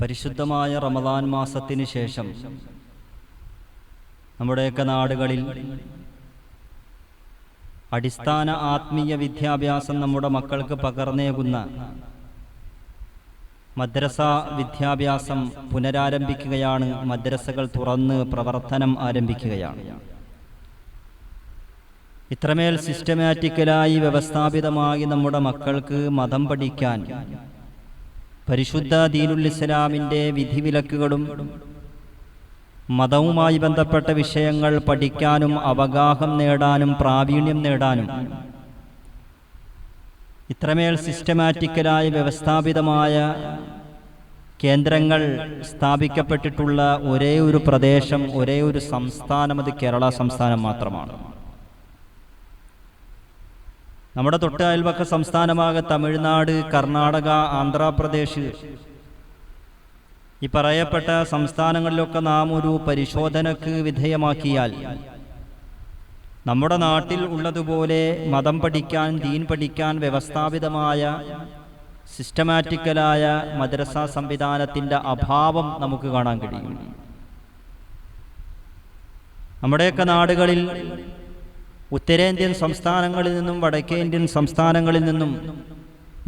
പരിശുദ്ധമായ റമദാൻ മാസത്തിന് ശേഷം നമ്മുടെയൊക്കെ നാടുകളിൽ അടിസ്ഥാന ആത്മീയ വിദ്യാഭ്യാസം നമ്മുടെ മക്കൾക്ക് പകർന്നേകുന്ന മദ്രസ വിദ്യാഭ്യാസം പുനരാരംഭിക്കുകയാണ്. മദ്രസകൾ തുറന്ന് പ്രവർത്തനം ആരംഭിക്കുകയാണ്. ഇത്രമേൽ സിസ്റ്റമാറ്റിക്കലായി വ്യവസ്ഥാപിതമായി നമ്മുടെ മക്കൾക്ക് മതം പഠിക്കാൻ പരിശുദ്ധ ദീനുൽ ഇസ്ലാമിന്റെ വിധിവിലക്കുകളും മതവുമായി ബന്ധപ്പെട്ട വിഷയങ്ങൾ പഠിക്കാനും അവഗാഹം നേടാനും പ്രാവീണ്യം നേടാനും ഇത്രമേൽ സിസ്റ്റമാറ്റിക്കലായി വ്യവസ്ഥാപിതമായ കേന്ദ്രങ്ങൾ സ്ഥാപിക്കപ്പെട്ടിട്ടുള്ള ഒരേ ഒരു പ്രദേശം ഒരേ ഒരു സംസ്ഥാനം അത് കേരള സംസ്ഥാനം മാത്രമാണ്. നമ്മുടെ തൊട്ട് അയൽവക്ക സംസ്ഥാനമാക തമിഴ്നാട് കർണാടക ആന്ധ്രാപ്രദേശ് ഈ പറയപ്പെട്ട സംസ്ഥാനങ്ങളിലൊക്കെ നാം ഒരു പരിശോധനക്ക് വിധേയമാക്കിയാൽ നമ്മുടെ നാട്ടിൽ ഉള്ളതുപോലെ മതം പഠിക്കാൻ ദീൻ പഠിക്കാൻ വ്യവസ്ഥാപിതമായ സിസ്റ്റമാറ്റിക്കലായ മദ്രസ സംവിധാനത്തിന്റെ അഭാവം നമുക്ക് കാണാൻ കഴിയും. നമ്മുടെയൊക്കെ നാടുകളിൽ ഉത്തരേന്ത്യൻ സംസ്ഥാനങ്ങളിൽ നിന്നും വടക്കേ ഇന്ത്യൻ സംസ്ഥാനങ്ങളിൽ നിന്നും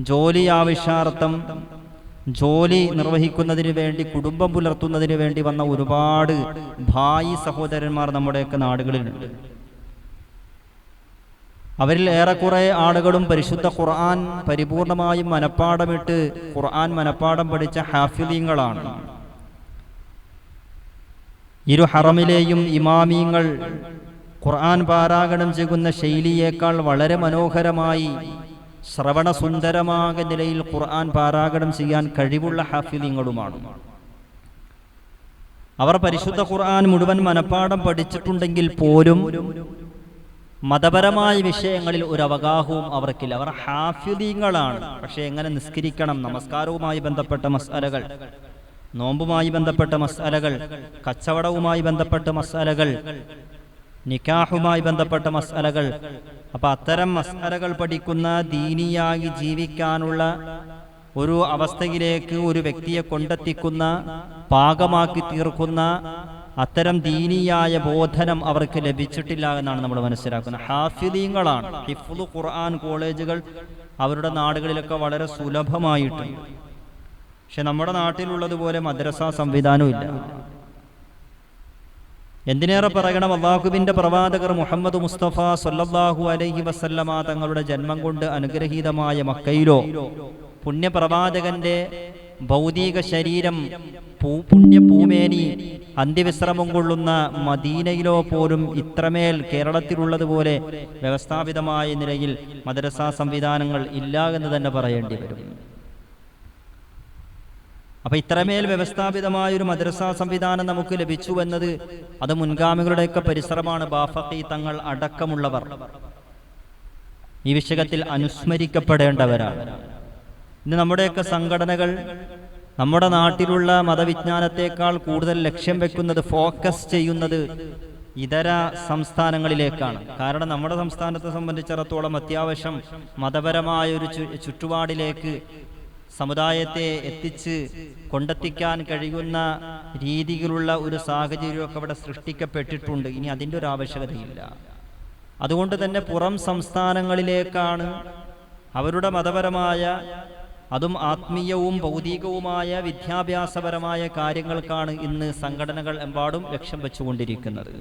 ജോലി ആവശ്യാർത്ഥം ജോലി നിർവഹിക്കുന്നതിന് വേണ്ടി കുടുംബം പുലർത്തുന്നതിന് വേണ്ടി വന്ന ഒരുപാട് ഭായി സഹോദരന്മാർ നമ്മുടെയൊക്കെ നാടുകളിലുണ്ട്. അവരിൽ ഏറെക്കുറെ ആളുകളും പരിശുദ്ധ ഖുർആൻ പരിപൂർണമായും മനപ്പാടമിട്ട് ഖുർആൻ മനപ്പാടം പഠിച്ച ഹാഫിദീങ്ങളാണ്. ഇരു ഹറമിലെയും ഇമാമീങ്ങൾ ഖുർആൻ പാരായണം ചെയ്യുന്ന ശൈലിയേക്കാൾ വളരെ മനോഹരമായി ശ്രവണസുന്ദരമായ നിലയിൽ ഖുർആൻ പാരായണം ചെയ്യാൻ കഴിവുള്ള ഹാഫിലിങ്ങളുമാണ്. അവർ പരിശുദ്ധ ഖുർആൻ മുഴുവൻ മനഃപ്പാടം പഠിച്ചിട്ടുണ്ടെങ്കിൽ പോലും മതപരമായ വിഷയങ്ങളിൽ ഒരു അവഗാഹവും അവർക്കില്ല. അവർ ഹാഫിദീങ്ങളാണ് പക്ഷേ എങ്ങനെ നിസ്കരിക്കണം? നമസ്കാരവുമായി ബന്ധപ്പെട്ട മസാലകൾ നോമ്പുമായി ബന്ധപ്പെട്ട മസാലകൾ കച്ചവടവുമായി ബന്ധപ്പെട്ട മസാലകൾ നിക്കാഹുമായി ബന്ധപ്പെട്ട മസ്അലകൾ അപ്പൊ അത്തരം മസാലകൾ പഠിക്കുന്ന ദീനിയായി ജീവിക്കാനുള്ള ഒരു അവസ്ഥയിലേക്ക് ഒരു വ്യക്തിയെ കൊണ്ടെത്തിക്കുന്ന പാകമാക്കി തീർക്കുന്ന അത്തരം ദീനിയായ ബോധനം അവർക്ക് ലഭിച്ചിട്ടില്ല എന്നാണ് നമ്മൾ മനസ്സിലാക്കുന്നത്. ഹാഫിദീങ്ങളാണ്. ഹിഫ്ലു ഖുർആൻ കോളേജുകൾ അവരുടെ നാടുകളിലൊക്കെ വളരെ സുലഭമായിട്ടുണ്ട് പക്ഷെ നമ്മുടെ നാട്ടിലുള്ളതുപോലെ മദ്രസ സംവിധാനവും ഇല്ല. എന്തിനേറെ പറയണം അള്ളാഹുബിന്റെ പ്രവാചകർ മുഹമ്മദ് മുസ്തഫ സൊല്ലാഹു അലൈഹി വസല്ലമ തങ്ങളുടെ ജന്മം കൊണ്ട് അനുഗ്രഹീതമായ മക്കയിലോ പുണ്യപ്രവാചകന്റെ ഭൗതിക ശരീരം പുണ്യഭൂമേനി അന്ത്യവിശ്രമം കൊള്ളുന്ന മദീനയിലോ പോലും ഇത്രമേൽ കേരളത്തിലുള്ളതുപോലെ വ്യവസ്ഥാപിതമായ നിലയിൽ മദ്രസ സംവിധാനങ്ങൾ ഇല്ല എന്ന് തന്നെ പറയേണ്ടി വരും. അപ്പൊ ഇത്രമേൽ വ്യവസ്ഥാപിതമായ ഒരു മദ്രസാ സംവിധാനം നമുക്ക് ലഭിച്ചു എന്നത് അത് മുൻഗാമികളുടെയൊക്കെ പരിസരമാണ്. ബാഫക്കി തങ്ങൾ അടക്കമുള്ളവർ. ഈ വിഷയത്തിൽ അനുസ്മരിക്കപ്പെടേണ്ടവരാണ്. ഇന്ന് നമ്മുടെയൊക്കെ സംഘടനകൾ നമ്മുടെ നാട്ടിലുള്ള മതവിജ്ഞാനത്തെക്കാൾ കൂടുതൽ ലക്ഷ്യം വെക്കുന്നത് ഫോക്കസ് ചെയ്യുന്നത് ഇതര സംസ്ഥാനങ്ങളിലേക്കാണ്. കാരണം നമ്മുടെ സംസ്ഥാനത്തെ സംബന്ധിച്ചിടത്തോളം അത്യാവശ്യം മതപരമായ ഒരു ചുറ്റുപാടിലേക്ക് സമുദായത്തെ എത്തിച്ച് കൊണ്ടെത്തിക്കാൻ കഴിയുന്ന രീതിയിലുള്ള ഒരു സാഹചര്യമൊക്കെ അവിടെ സൃഷ്ടിക്കപ്പെട്ടിട്ടുണ്ട്. ഇനി അതിന്റെ ഒരു ആവശ്യകതയില്ല. അതുകൊണ്ട് തന്നെ പുറം സംസ്ഥാനങ്ങളിലേക്കാണ് അവരുടെ മതപരമായ അതും ആത്മീയവും ഭൗതികവുമായ വിദ്യാഭ്യാസപരമായ കാര്യങ്ങൾക്കാണ് ഇന്ന് സംഘടനകൾ എമ്പാടും ലക്ഷ്യം വെച്ചുകൊണ്ടിരിക്കുന്നത്.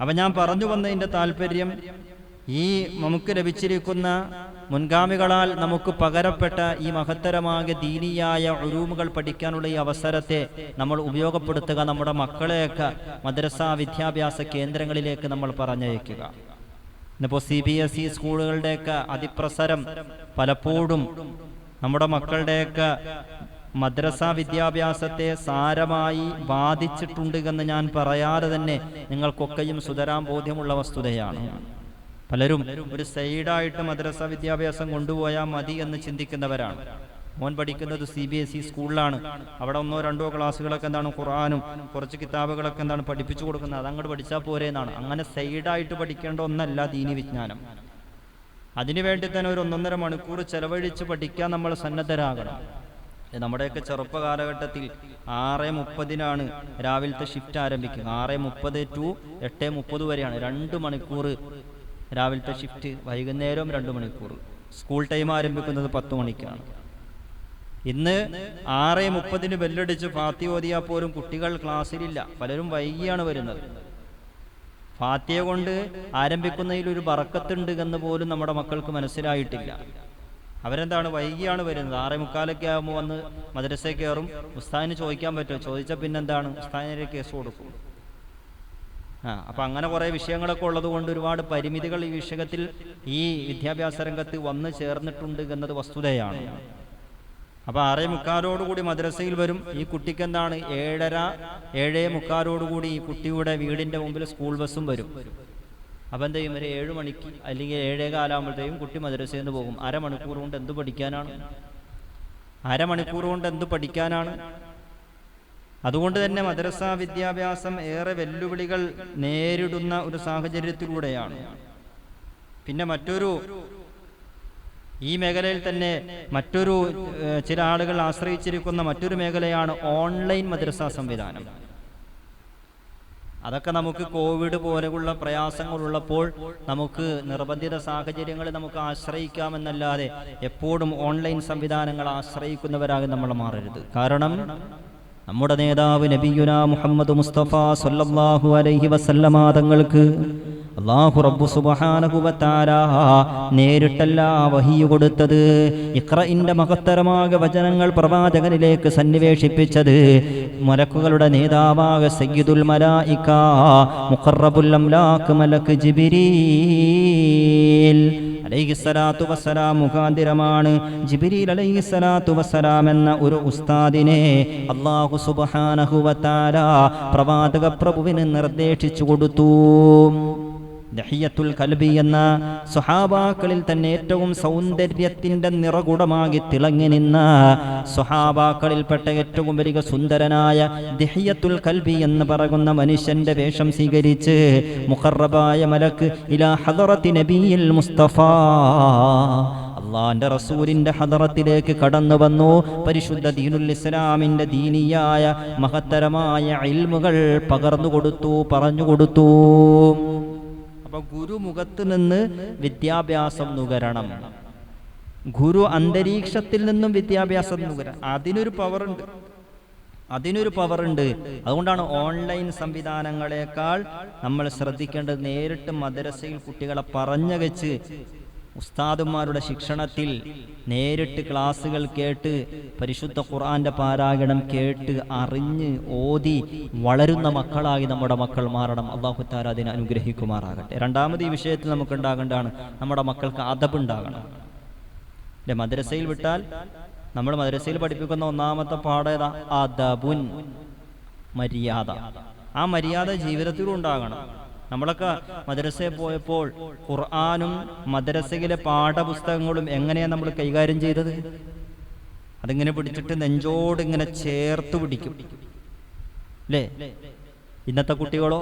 അപ്പം ഞാൻ പറഞ്ഞു വന്നതിന്റെ താല്പര്യം ഈ നമുക്ക് ലഭിച്ചിരിക്കുന്ന മുൻഗാമികളാൽ നമുക്ക് പകരപ്പെട്ട ഈ മഹത്തരമായ ദീനിയായ ഒരൂമുകൾ പഠിക്കാനുള്ള ഈ അവസരത്തെ നമ്മൾ ഉപയോഗപ്പെടുത്തുക നമ്മുടെ മക്കളെയൊക്കെ മദ്രസ വിദ്യാഭ്യാസ കേന്ദ്രങ്ങളിലേക്ക് നമ്മൾ പറഞ്ഞയക്കുക. ഇന്നിപ്പോൾ സി ബി എസ് ഇ സ്കൂളുകളുടെയൊക്കെ അതിപ്രസരം പലപ്പോഴും നമ്മുടെ മക്കളുടെയൊക്കെ മദ്രസ വിദ്യാഭ്യാസത്തെ സാരമായി ബാധിച്ചിട്ടുണ്ട് എന്ന് ഞാൻ പറയാതെ തന്നെ നിങ്ങൾക്കൊക്കെയും സുതരാം ബോധ്യമുള്ള വസ്തുതയാണ്. പലരും ഒരു സൈഡായിട്ട് മദ്രസ വിദ്യാഭ്യാസം കൊണ്ടുപോയാൽ മതി എന്ന് ചിന്തിക്കുന്നവരാണ്. മോൻ പഠിക്കുന്നത് സി ബി എസ് ഇ സ്കൂളിലാണ്. അവിടെ ഒന്നോ രണ്ടോ ക്ലാസ്സുകളൊക്കെ എന്താണ് ഖുറാനും കുറച്ച് കിതാബുകളൊക്കെ എന്താണ് പഠിപ്പിച്ചു കൊടുക്കുന്നത്. അതങ്ങോട്ട് പഠിച്ചാൽ പോരെ എന്നാണ്. അങ്ങനെ സൈഡായിട്ട് പഠിക്കേണ്ട ഒന്നല്ല ദീനി വിജ്ഞാനം. അതിനുവേണ്ടി തന്നെ ഒരു ഒന്നൊന്നര മണിക്കൂർ ചെലവഴിച്ച് പഠിക്കാൻ നമ്മൾ സന്നദ്ധരാകണം. നമ്മുടെയൊക്കെ ചെറുപ്പ കാലഘട്ടത്തിൽ ആറ് മുപ്പതിനാണ് രാവിലത്തെ ഷിഫ്റ്റ് ആരംഭിക്കുക. ആറ് മുപ്പത് ടു എട്ട് മുപ്പത് വരെയാണ്. രണ്ട് മണിക്കൂർ രാവിലത്തെ ഷിഫ്റ്റ് വൈകുന്നേരവും രണ്ട് മണിക്കൂർ. സ്കൂൾ ടൈം ആരംഭിക്കുന്നത് പത്ത് മണിക്കാണ്. ഇന്ന് ആറ് മുപ്പതിന് ബെല്ലടിച്ച് ഫാത്തി ഓതിയാൽ പോലും കുട്ടികൾ ക്ലാസ്സിലില്ല. പലരും വൈകിയാണ് വരുന്നത്. ഫാത്തിയെ കൊണ്ട് ആരംഭിക്കുന്നതിൽ ഒരു ബറക്കത്തുണ്ട് എന്ന് പോലും നമ്മുടെ മക്കൾക്ക് മനസ്സിലായിട്ടില്ല. അവരെന്താണ് വൈകിയാണ് വരുന്നത്? ആറേ മുക്കാലൊക്കെ ആകുമ്പോൾ വന്ന് മദ്രസയിൽ കയറും. ഉസ്താദിന് ചോദിക്കാൻ പറ്റുമോ? ചോദിച്ചാൽ പിന്നെന്താണ്? ഉസ്താദിനെ കേസ് കൊടുക്കും. അപ്പം അങ്ങനെ കുറെ വിഷയങ്ങളൊക്കെ ഉള്ളത് കൊണ്ട് ഒരുപാട് പരിമിതികൾ ഈ വിഷയത്തിൽ ഈ വിദ്യാഭ്യാസ രംഗത്ത് വന്നു ചേർന്നിട്ടുണ്ട് എന്നത് വസ്തുതയാണ്. അപ്പൊ ആറേ മുക്കാലോടുകൂടി മദ്രസയിൽ വരും. ഈ കുട്ടിക്ക് എന്താണ് ഏഴര ഏഴേ മുക്കാലോടുകൂടി ഈ കുട്ടിയുടെ വീടിന്റെ മുമ്പിൽ സ്കൂൾ ബസ്സും വരും. അപ്പം എന്ത് ചെയ്യും? ഒരു ഏഴ് മണിക്ക് അല്ലെങ്കിൽ ഏഴേ കാലാകുമ്പോഴത്തേക്കും കുട്ടി മദ്രസയിൽ നിന്ന് പോകും. അരമണിക്കൂർ കൊണ്ട് എന്ത് പഠിക്കാനാണ്? അരമണിക്കൂർ കൊണ്ട് എന്ത് പഠിക്കാനാണ്? അതുകൊണ്ട് തന്നെ മദ്രസ വിദ്യാഭ്യാസം ഏറെ വെല്ലുവിളികൾ നേരിടുന്ന ഒരു സാഹചര്യത്തിലൂടെയാണ്. പിന്നെ മറ്റൊരു ഈ മേഖലയിൽ തന്നെ മറ്റൊരു ചില ആളുകൾ ആശ്രയിച്ചിരിക്കുന്ന മറ്റൊരു മേഖലയാണ് ഓൺലൈൻ മദ്രസ സംവിധാനം. അതൊക്കെ നമുക്ക് കോവിഡ് പോലെയുള്ള പ്രയാസങ്ങളുള്ളപ്പോൾ നമുക്ക് നിർബന്ധിത സാഹചര്യങ്ങളെ നമുക്ക് ആശ്രയിക്കാമെന്നല്ലാതെ എപ്പോഴും ഓൺലൈൻ സംവിധാനങ്ങൾ ആശ്രയിക്കുന്നവരാകും നമ്മൾ മാറരുത്. കാരണം നമ്മുടെ നേതാവ് നബിയുന മുഹമ്മദ് മുസ്തഫ സൊല്ലാഹു അലൈഹി വസല്ലമാതങ്ങൾക്ക് അള്ളാഹു റബ്ബു തആല നേരിട്ടല്ല വഹിയു കൊടുത്തത്. ഇഖ്റഇന്റെ മഹത്തരമായ വചനങ്ങൾ പ്രവാചകനിലേക്ക് സന്നിവേശിപ്പിച്ചത് മലക്കുകളുടെ നേതാവാക സയ്യിദുൽ മലായിക മുഖറബുൽ അംലാക്ക് മലക്ക് ജിബ്രീൽ അലൈഹിസ്സലാത്തു വസ്സലാം മുഖാന്തിരമാണ് ജിബിരിൽ അലൈഹിസ്സലാത്തു വസ്സലാം എന്ന ഒരു ഉസ്താദിനെ അള്ളാഹു സുബ്ഹാനഹു വ തആല പ്രവാചക പ്രഭുവിന് നിർദ്ദേശിച്ചു കൊടുത്തു. ദഹിയത്തുൽ കൽബി എന്ന സ്വഹാബാക്കളിൽ തന്നെ ഏറ്റവും സൗന്ദര്യത്തിന്റെ നിറകുടമാകി തിളങ്ങി നിന്ന സ്വഹാബാക്കളിൽപ്പെട്ട ഏറ്റവും വലിയ സുന്ദരനായ ദഹിയത്തുൽ കൽബി എന്ന് പറയുന്ന മനുഷ്യന്റെ വേഷം സ്വീകരിച്ച് മുഖറബായ മലക്ക് ഇലാ ഹദറത്തി നബിയിൽ മുസ്തഫ. അള്ളാന്റെ റസൂലിന്റെ ഹദറത്തിലേക്ക് കടന്നു വന്നു. പരിശുദ്ധ ദീനുൽ ഇസ്ലാമിന്റെ ദീനിയായ മഹത്തരമായ ഇൽമുകൾ പകർന്നു കൊടുത്തു പറഞ്ഞു കൊടുത്തു. അപ്പൊ ഗുരുമുഖത്ത് നിന്ന് വിദ്യാഭ്യാസം നുകരണം. ഗുരു അന്തരീക്ഷത്തിൽ നിന്നും വിദ്യാഭ്യാസം നുകരണം. അതിനൊരു പവറുണ്ട്. അതിനൊരു പവറുണ്ട്. അതുകൊണ്ടാണ് ഓൺലൈൻ സംവിധാനങ്ങളെക്കാൾ നമ്മൾ ശ്രദ്ധിക്കേണ്ടത് നേരിട്ട് മദ്രസയിൽ കുട്ടികളെ പറഞ്ഞകച്ച് ഉസ്താദുമാരുടെ ശിക്ഷണത്തിൽ നേരിട്ട് ക്ലാസ്സുകൾ കേട്ട് പരിശുദ്ധ ഖുർആന്റെ പാരായണം കേട്ട് അറിഞ്ഞ് ഓതി വളരുന്ന മക്കളായി നമ്മുടെ മക്കൾ മാറണം. അള്ളാഹു താര അതിനെ അനുഗ്രഹിക്കുമാറാകട്ടെ. രണ്ടാമത് ഈ വിഷയത്തിൽ നമുക്ക് ഉണ്ടാകേണ്ടതാണ് നമ്മുടെ മക്കൾക്ക് അതബുണ്ടാകണം അല്ലെ മദ്രസയിൽ വിട്ടാൽ നമ്മൾ മദ്രസയിൽ പഠിപ്പിക്കുന്ന ഒന്നാമത്തെ പാഠം ഏതാ? അദബുൻ മര്യാദ. ആ മര്യാദ ജീവിതത്തിലും ഉണ്ടാകണം. നമ്മളൊക്കെ മദ്രസയിൽ പോയപ്പോൾ ഖുർആാനും മദ്രസയിലെ പാഠപുസ്തകങ്ങളും എങ്ങനെയാണ് നമ്മൾ കൈകാര്യം ചെയ്തത്? അതിങ്ങനെ പിടിച്ചിട്ട് നെഞ്ചോട് ഇങ്ങനെ ചേർത്ത് പിടിക്കും. അല്ലേ ഇന്നത്തെ കുട്ടികളോ?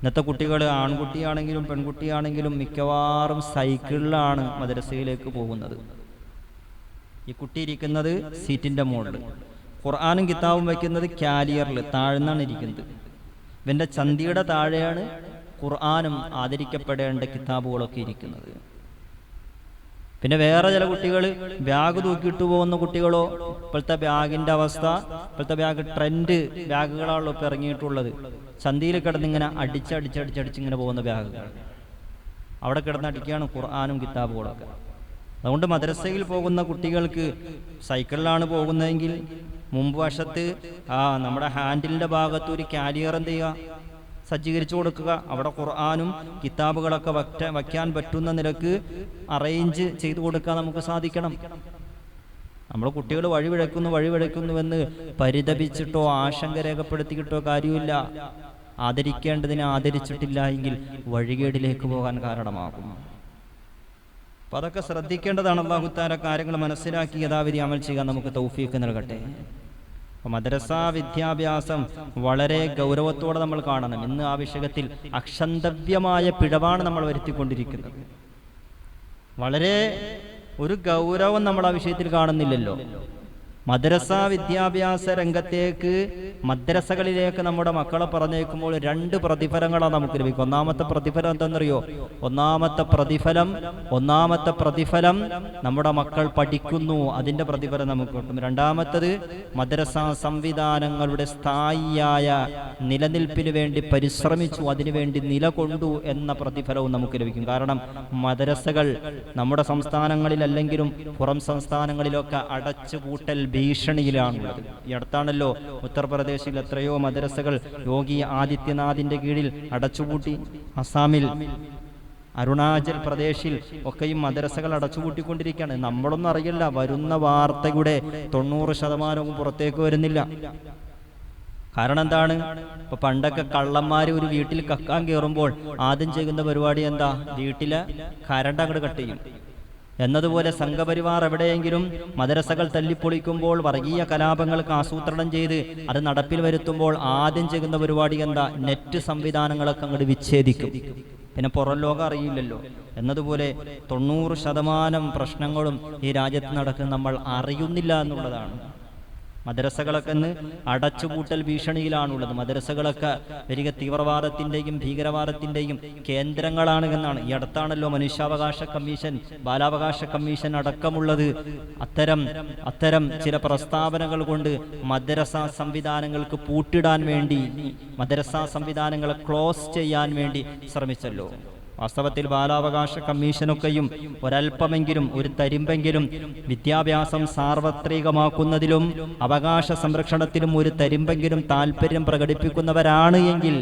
ഇന്നത്തെ കുട്ടികൾ ആൺകുട്ടിയാണെങ്കിലും പെൺകുട്ടിയാണെങ്കിലും മിക്കവാറും സൈക്കിളിലാണ് മദ്രസയിലേക്ക് പോകുന്നത്. ഈ കുട്ടി ഇരിക്കുന്നത് സീറ്റിന്റെ മുകളിൽ ഖുർആാനും കിതാബും വയ്ക്കുന്നത് കാലിയറിൽ താഴ്ന്നാണ് ഇരിക്കുന്നത്. ഇവന്റെ ചന്തിയുടെ താഴെയാണ് ഖുർആാനും ആദരിക്കപ്പെടേണ്ട കിതാബുകളൊക്കെ ഇരിക്കുന്നത്. പിന്നെ വേറെ ചില കുട്ടികൾ ബാഗ് തൂക്കിയിട്ട് പോകുന്ന കുട്ടികളോ ഇപ്പോഴത്തെ ബാഗിന്റെ അവസ്ഥ ഇപ്പോഴത്തെ ബാഗ് ട്രെൻഡ് ബാഗുകളാണല്ലോ ഇപ്പൊ ഇറങ്ങിയിട്ടുള്ളത്. ചന്തിയിൽ കിടന്നിങ്ങനെ അടിച്ചടിച്ചടിച്ചടിച്ചിങ്ങനെ പോകുന്ന ബാഗുകൾ. അവിടെ കിടന്നടിക്കുകയാണ് ഖുർആാനും കിതാബുകളൊക്കെ. അതുകൊണ്ട് മദ്രസയിൽ പോകുന്ന കുട്ടികൾക്ക് സൈക്കിളിലാണ് പോകുന്നതെങ്കിൽ മുമ്പ് വശത്ത് ആ നമ്മുടെ ഹാൻഡിലിന്റെ ഭാഗത്ത് ഒരു കാരിയർ എന്ത് ചെയ്യുക? സജ്ജീകരിച്ചു കൊടുക്കുക. അവിടെ ഖുർആാനും കിതാബുകളൊക്കെ വറ്റ വയ്ക്കാൻ പറ്റുന്ന നിരക്ക് അറേഞ്ച് ചെയ്തു കൊടുക്കാൻ നമുക്ക് സാധിക്കണം. നമ്മൾ കുട്ടികൾ വഴിവിഴക്കുന്നു വഴിവിഴക്കുന്നുവെന്ന് പരിതപിച്ചിട്ടോ ആശങ്ക രേഖപ്പെടുത്തിയിട്ടോ കാര്യമില്ല. ആദരിക്കേണ്ടതിനെ ആദരിച്ചിട്ടില്ല എങ്കിൽ വഴികേടിലേക്ക് പോകാൻ കാരണമാകും. അപ്പൊ അതൊക്കെ ശ്രദ്ധിക്കേണ്ടതാണ്. അള്ളാഹുത്താര കാര്യങ്ങൾ മനസ്സിലാക്കി യഥാവിധി അമൽ ചെയ്യാൻ നമുക്ക് തൗഫീക്ക് നൽകട്ടെ. അപ്പൊ മദ്രസ വിദ്യാഭ്യാസം വളരെ ഗൗരവത്തോടെ നമ്മൾ കാണണം. ഇന്ന് ആ വിഷയത്തിൽ അക്ഷന്തവ്യമായ പിഴവാണ് നമ്മൾ വരുത്തിക്കൊണ്ടിരിക്കുന്നത്. വളരെ ഒരു ഗൗരവം നമ്മൾ ആ വിഷയത്തിൽ കാണുന്നില്ലല്ലോ. മദ്രസ വിദ്യാഭ്യാസ രംഗത്തേക്ക് മദ്രസകളിലേക്ക് നമ്മുടെ മക്കളെ പറഞ്ഞേക്കുമ്പോൾ രണ്ട് പ്രതിഫലങ്ങളാണ് നമുക്ക് ലഭിക്കും ഒന്നാമത്തെ പ്രതിഫലം എന്തെന്നറിയോ? ഒന്നാമത്തെ പ്രതിഫലം ഒന്നാമത്തെ പ്രതിഫലം നമ്മുടെ മക്കൾ പഠിക്കുന്നു. അതിന്റെ പ്രതിഫലം നമുക്ക് കിട്ടും രണ്ടാമത്തത് മദ്രസ സംവിധാനങ്ങളുടെ സ്ഥായിയായ നിലനിൽപ്പിന് വേണ്ടി പരിശ്രമിച്ചു അതിനുവേണ്ടി നിലകൊണ്ടു എന്ന പ്രതിഫലവും നമുക്ക് ലഭിക്കും. കാരണം മദ്രസകൾ നമ്മുടെ സംസ്ഥാനങ്ങളിലല്ലെങ്കിലും പുറം സംസ്ഥാനങ്ങളിലൊക്കെ അടച്ചുപൂട്ടൽ ഭീഷണിയിലാണുള്ളത്. ഈ അടുത്താണല്ലോ ഉത്തർപ്രദേശിൽ എത്രയോ മദ്രസകൾ യോഗി ആദിത്യനാഥിന്റെ കീഴിൽ അടച്ചുപൂട്ടി. അസാമിൽ അരുണാചൽ പ്രദേശിൽ ഒക്കെയും മദ്രസകൾ അടച്ചുപൂട്ടിക്കൊണ്ടിരിക്കുകയാണ്. നമ്മളൊന്നും അറിയില്ല വരുന്ന വാർത്തയുടെ തൊണ്ണൂറ് ശതമാനവും പുറത്തേക്ക് വരുന്നില്ല. കാരണം എന്താണ്? ഇപ്പൊ പണ്ടൊക്കെ കള്ളന്മാര് ഒരു വീട്ടിൽ കക്കാൻ കയറുമ്പോൾ ആദ്യം ചെയ്യുന്ന പരിപാടി എന്താ? വീട്ടിലെ കരണ്ട് അങ്ങോട്ട് കട്ട് ചെയ്യും. എന്നതുപോലെ സംഘപരിവാർ എവിടെയെങ്കിലും മദ്രസകൾ തല്ലിപ്പൊളിക്കുമ്പോൾ വർഗീയ കലാപങ്ങൾക്ക് ആസൂത്രണം ചെയ്ത് അത് നടപ്പിൽ വരുത്തുമ്പോൾ ആദ്യം ചെയ്യുന്ന പരിപാടി എന്താ? നെറ്റ് സംവിധാനങ്ങളൊക്കെ അങ്ങോട്ട് വിച്ഛേദിക്കും. പിന്നെ പുറം ലോകം അറിയില്ലല്ലോ. എന്നതുപോലെ തൊണ്ണൂറ് ശതമാനം പ്രശ്നങ്ങളും ഈ രാജ്യത്ത് നടക്കുന്ന നമ്മൾ അറിയുന്നില്ല എന്നുള്ളതാണ്. മദ്രസകളൊക്കെ ഇന്ന് അടച്ചുപൂട്ടൽ ഭീഷണിയിലാണുള്ളത്. മദ്രസകളൊക്കെ വലിയ തീവ്രവാദത്തിന്റെയും ഭീകരവാദത്തിന്റെയും കേന്ദ്രങ്ങളാണ് എന്നാണ്. ഈ അടുത്താണല്ലോ മനുഷ്യാവകാശ കമ്മീഷൻ ബാലാവകാശ കമ്മീഷൻ അടക്കമുള്ളത്. അത്തരം അത്തരം ചില പ്രസ്താവനകൾ കൊണ്ട് മദ്രസ സംവിധാനങ്ങൾക്ക് പൂട്ടിടാൻ വേണ്ടി മദ്രസ സംവിധാനങ്ങളെ ക്ലോസ് ചെയ്യാൻ വേണ്ടി ശ്രമിച്ചല്ലോ. വാസ്തവത്തിൽ ബാലാവകാശ കമ്മീഷനൊക്കെയും ഒരല്പമെങ്കിലും ഒരു തരിമ്പെങ്കിലും വിദ്യാഭ്യാസം സാർവത്രികമാക്കുന്നതിലും അവകാശ സംരക്ഷണത്തിലും ഒരു തരിമ്പെങ്കിലും താല്പര്യം പ്രകടിപ്പിക്കുന്നവരാണ് എങ്കിൽ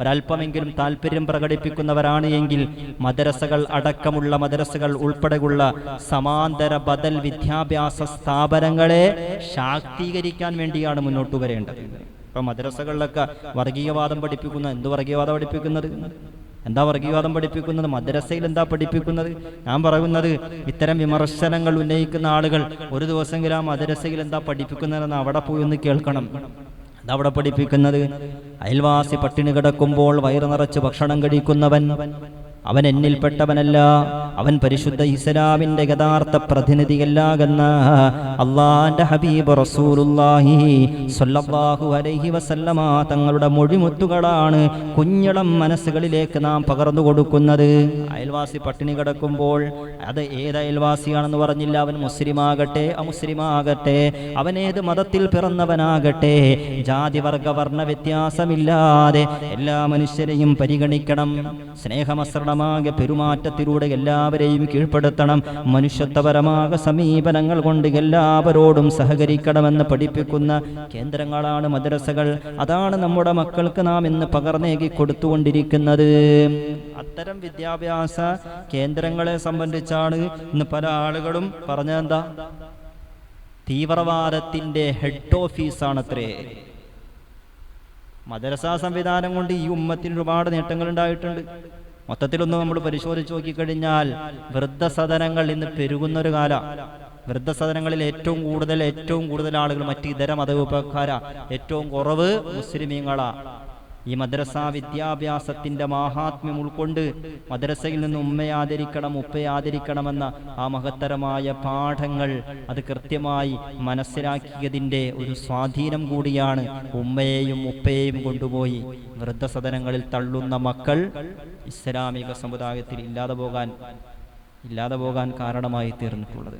ഒരല്പമെങ്കിലും താല്പര്യം പ്രകടിപ്പിക്കുന്നവരാണ് എങ്കിൽ മദ്രസകൾ അടക്കമുള്ള മദ്രസകൾ ഉൾപ്പെടെയുള്ള സമാന്തര ബദൽ വിദ്യാഭ്യാസ സ്ഥാപനങ്ങളെ ശാക്തീകരിക്കാൻ വേണ്ടിയാണ് മുന്നോട്ട് വരേണ്ടത്. ഇപ്പൊ മദ്രസകളിലൊക്കെ വർഗീയവാദം പഠിപ്പിക്കുന്ന എന്ത് വർഗീയവാദം പഠിപ്പിക്കുന്നത്? എന്താ വർഗീയവാദം പഠിപ്പിക്കുന്നത്? മദ്രസയിൽ എന്താ പഠിപ്പിക്കുന്നത്? ഞാൻ പറയുന്നത് ഇത്തരം വിമർശനങ്ങൾ ഉന്നയിക്കുന്ന ആളുകൾ ഒരു ദിവസമെങ്കിലും ആ മദ്രസയിൽ എന്താ പഠിപ്പിക്കുന്നതെന്ന് അവിടെ പോയി ഒന്ന് കേൾക്കണം. എന്താ അവിടെ പഠിപ്പിക്കുന്നത്? അയൽവാസി പട്ടിണി കിടക്കുമ്പോൾ വയറു നിറച്ച് ഭക്ഷണം കഴിക്കുന്നവൻ അവൻ എന്നിൽപ്പെട്ടവനല്ല അവൻ പരിശുദ്ധ ഇസ്ലാമിന്റെ യഥാർത്ഥ പ്രതിനിധിയല്ലാകുന്ന അള്ളാന്റെ ഹബീബ് റസൂലുല്ലാഹി സ്വല്ലല്ലാഹു അലൈഹി വസല്ലമ തങ്ങളുടെ മൊഴിമുത്തുകളാണ് കുഞ്ഞളം മനസ്സുകളിലേക്ക് നാം പകർന്നു കൊടുക്കുന്നത്. അയൽവാസി പട്ടിണി കിടക്കുമ്പോൾ അത് ഏത് അയൽവാസിയാണെന്ന് പറഞ്ഞില്ല. അവൻ മുസ്ലിമാകട്ടെ അമുസ്ലിമാകട്ടെ അവൻ ഏത് മതത്തിൽ പിറന്നവനാകട്ടെ ജാതി വർഗ വർണ വ്യത്യാസമില്ലാതെ എല്ലാ മനുഷ്യരെയും പരിഗണിക്കണം. സ്നേഹമസൃണമാകെ പെരുമാറ്റത്തിലൂടെ എല്ലാവരെയും കീഴ്പ്പെടുത്തണം. മനുഷ്യത്വപരമായ സമീപനങ്ങൾ കൊണ്ട് എല്ലാവരോടും സഹകരിക്കണമെന്ന് പഠിപ്പിക്കുന്ന കേന്ദ്രങ്ങളാണ് മദ്രസകൾ. അതാണ് നമ്മുടെ മക്കൾക്ക് നാം ഇന്ന് പകർന്നേകി കൊടുത്തുകൊണ്ടിരിക്കുന്നത്. അത്തരം വിദ്യാഭ്യാസ കേന്ദ്രങ്ങളെ സംബന്ധിച്ചാണ് ഇന്ന് പല ആളുകളും പറഞ്ഞെന്താ തീവ്രവാദത്തിന്റെ ഹെഡ് ഓഫീസാണത്രേ മദ്രസാ സംവിധാനം കൊണ്ട് ഈ ഉമ്മത്തിന് ഒരുപാട് നേട്ടങ്ങൾ ഉണ്ടായിട്ടുണ്ട് മൊത്തത്തിലൊന്ന് നമ്മൾ പരിശോധിച്ച് നോക്കിക്കഴിഞ്ഞാൽ വൃദ്ധസദനങ്ങൾ ഇന്ന് പെരുകുന്നൊരു കാല. വൃദ്ധസദനങ്ങളിൽ ഏറ്റവും കൂടുതൽ ഏറ്റവും കൂടുതൽ ആളുകൾ മറ്റ് ഇതര മതവിഭാഗക്കാരാ. ഏറ്റവും കുറവ് മുസ്ലിമീങ്ങളാ. ഈ മദ്രസ വിദ്യാഭ്യാസത്തിന്റെ മാഹാത്മ്യം ഉൾക്കൊണ്ട് മദ്രസയിൽ നിന്ന് ഉമ്മയെ ആദരിക്കണം ഉപ്പയെ ആദരിക്കണമെന്ന ആ മഹത്തരമായ പാഠങ്ങൾ അത് കൃത്യമായി മനസ്സിലാക്കിയതിന്റെ ഒരു സ്വാധീനം കൂടിയാണ് ഉമ്മയെയും ഉപ്പയെയും കൊണ്ടുപോയി വൃദ്ധസദനങ്ങളിൽ തള്ളുന്ന മക്കൾ ഇസ്ലാമിക സമുദായത്തിൽ ഇല്ലാതെ പോകാൻ ഇല്ലാതെ പോകാൻ കാരണമായി തീർന്നിട്ടുള്ളത്.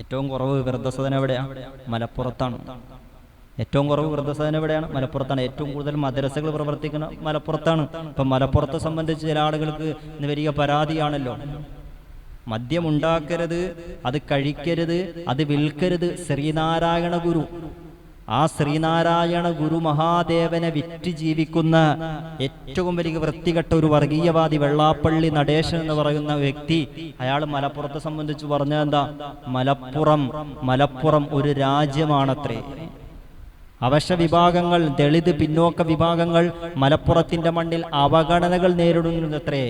ഏറ്റവും കുറവ് വൃദ്ധസദനം എവിടെയാണ് മലപ്പുറത്താണ്. ഏറ്റവും കുറവ് വൃദ്ധസദനം എവിടെയാണ്? മലപ്പുറത്താണ്. ഏറ്റവും കൂടുതൽ മദ്രസകൾ പ്രവർത്തിക്കുന്ന മലപ്പുറത്താണ്. ഇപ്പം മലപ്പുറത്തെ സംബന്ധിച്ച് ചില ആളുകൾക്ക് ഇന്ന് വലിയ പരാതിയാണല്ലോ. മദ്യം ഉണ്ടാക്കരുത് അത് കഴിക്കരുത് അത് വിൽക്കരുത്. ശ്രീനാരായണ ഗുരു ആ ശ്രീനാരായണ ഗുരു മഹാദേവനെ വിറ്റ് ജീവിക്കുന്ന ഏറ്റവും വലിയ വൃത്തികെട്ട ഒരു വർഗീയവാദി വെള്ളാപ്പള്ളി നടേശൻ എന്ന് പറയുന്ന വ്യക്തി അയാൾ മലപ്പുറത്തെ സംബന്ധിച്ച് പറഞ്ഞ എന്താ? മലപ്പുറം മലപ്പുറം ഒരു രാജ്യമാണത്രേ. അവശ വിഭാഗങ്ങൾ ദളിത് പിന്നോക്ക വിഭാഗങ്ങൾ മലപ്പുറത്തിന്റെ മണ്ണിൽ അവഗണനകൾ നേരിടുന്നത്രേ.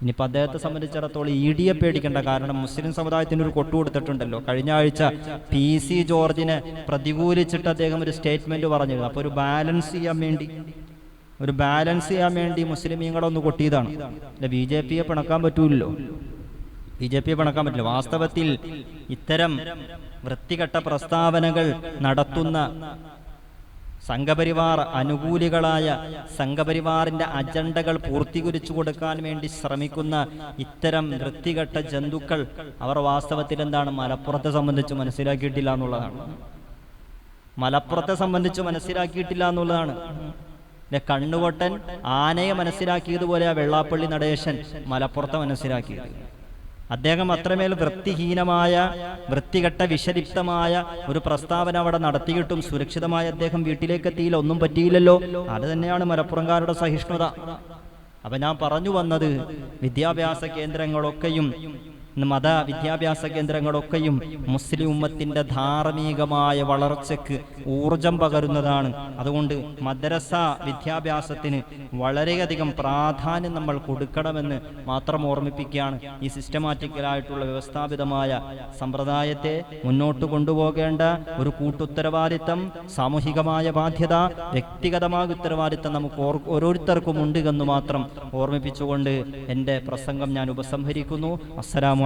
ഇനിയിപ്പോൾ അദ്ദേഹത്തെ സംബന്ധിച്ചിടത്തോളം ഇ ഡിയെ പേടിക്കേണ്ട കാരണം മുസ്ലിം സമുദായത്തിന് ഒരു കൊട്ടു കൊടുത്തിട്ടുണ്ടല്ലോ. കഴിഞ്ഞ ആഴ്ച പി സി ജോർജിനെ പ്രതികൂലിച്ചിട്ട് അദ്ദേഹം ഒരു സ്റ്റേറ്റ്മെന്റ് പറഞ്ഞു അപ്പോൾ ഒരു ബാലൻസ് ചെയ്യാൻ വേണ്ടി ഒരു ബാലൻസ് ചെയ്യാൻ വേണ്ടി മുസ്ലിമീങ്ങളൊന്ന് കൊട്ടിയതാണ്. അല്ല ബി ജെ പിയെ പിണക്കാൻ പറ്റൂല്ലോ ബി ജെ പി പണക്കാൻ പറ്റില്ല. വാസ്തവത്തിൽ ഇത്തരം വൃത്തികെട്ട പ്രസ്താവനകൾ നടത്തുന്ന സംഘപരിവാർ അനുകൂലികളായ സംഘപരിവാറിന്റെ അജണ്ടകൾ പൂർത്തീകരിച്ചു കൊടുക്കാൻ വേണ്ടി ശ്രമിക്കുന്ന ഇത്തരം വൃത്തികെട്ട ജന്തുക്കൾ അവർ വാസ്തവത്തിൽ എന്താണ്? മലപ്പുറത്തെ സംബന്ധിച്ച് മനസ്സിലാക്കിയിട്ടില്ല എന്നുള്ളതാണ്. മലപ്പുറത്തെ സംബന്ധിച്ച് മനസ്സിലാക്കിയിട്ടില്ല എന്നുള്ളതാണ്. കണ്ണുകൊട്ടൻ ആനയെ മനസ്സിലാക്കിയതുപോലെ ആ വെള്ളാപ്പള്ളി നടേശൻ മലപ്പുറത്തെ മനസ്സിലാക്കിയത്. അദ്ദേഹം അത്രമേൽ വൃത്തിഹീനമായ വൃത്തികെട്ട വിഷലിപ്തമായ ഒരു പ്രസ്താവന അവിടെ നടത്തിയിട്ടും സുരക്ഷിതമായി അദ്ദേഹം വീട്ടിലേക്ക് എത്തിയില്ല ഒന്നും പറ്റിയില്ലല്ലോ. അത് തന്നെയാണ് മലപ്പുറംകാരുടെ സഹിഷ്ണുത. അപ്പൊ ഞാൻ പറഞ്ഞു വന്നത് വിദ്യാഭ്യാസ കേന്ദ്രങ്ങളൊക്കെയും മത വിദ്യാഭ്യാസ കേന്ദ്രങ്ങളൊക്കെയും മുസ്ലിം ഉമ്മത്തിന്റെ ധാർമ്മികമായ വളർച്ചയ്ക്ക് ഊർജം പകരുന്നതാണ്. അതുകൊണ്ട് മദ്രസ വിദ്യാഭ്യാസത്തിന് വളരെയധികം പ്രാധാന്യം നമ്മൾ കൊടുക്കണമെന്ന് മാത്രം ഓർമ്മിപ്പിക്കുകയാണ് ഈ സിസ്റ്റമാറ്റിക്കലായിട്ടുള്ള വ്യവസ്ഥാപിതമായ സമ്പ്രദായത്തെ മുന്നോട്ട് കൊണ്ടുപോകേണ്ട ഒരു കൂട്ടുത്തരവാദിത്തം സാമൂഹികമായ ബാധ്യത വ്യക്തിഗതമായ ഉത്തരവാദിത്തം നമുക്ക് ഓരോരുത്തർക്കും ഉണ്ട് എന്ന് മാത്രം ഓർമ്മിപ്പിച്ചുകൊണ്ട് എന്റെ പ്രസംഗം ഞാൻ ഉപസംഹരിക്കുന്നു. അസ്സലാമു